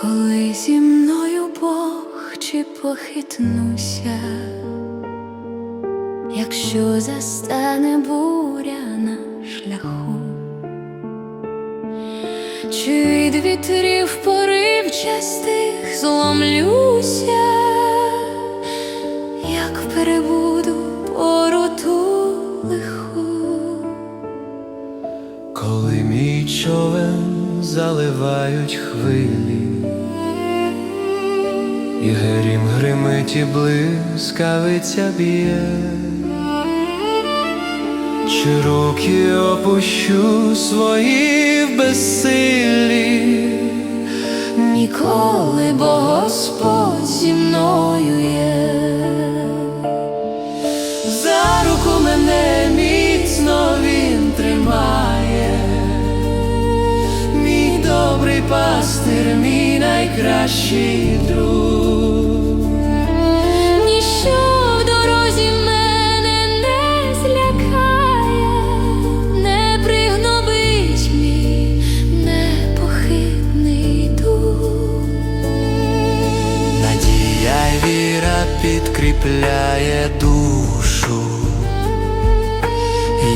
Коли зі мною Бог чи похитнуся, якщо застане буря на шляху, чи від вітрів поривчастих зломлюся, заливають хвилі, і грім гримить і блискавиця б'є, чи руки опущу свої в безсилі, Ніколи, пастир, мій найкращий друг. Ніщо в дорозі мене не злякає, не пригнобить мій непохитний дух. Надія й віра підкріпляє душу,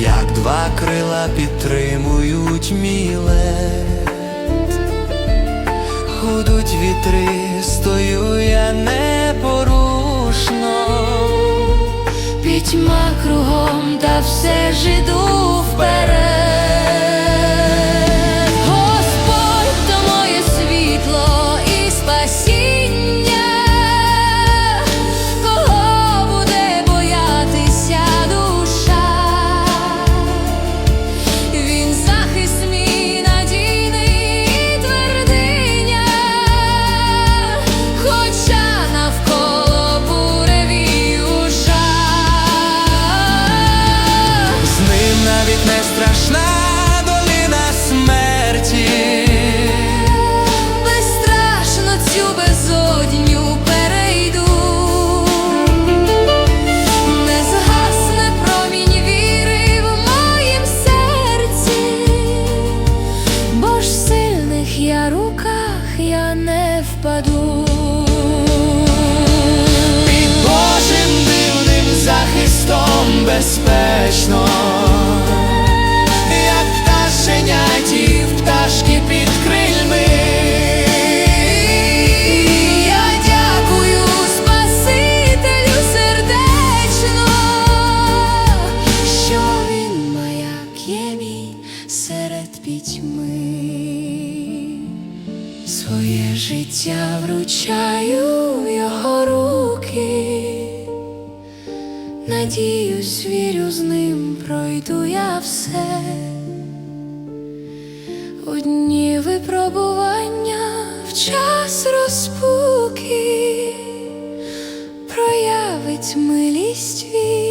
як два крила підтримують мій лед. Гудуть вітри, стою я непорушно. Пітьма кругом та все ж іду вперед. Не впаду. Під Божим дивним захистом безпечно, Своє життя вручаю в його руки. Надіюсь, вірю, з ним пройду я все. У дні випробування в час розпуки проявить милість він.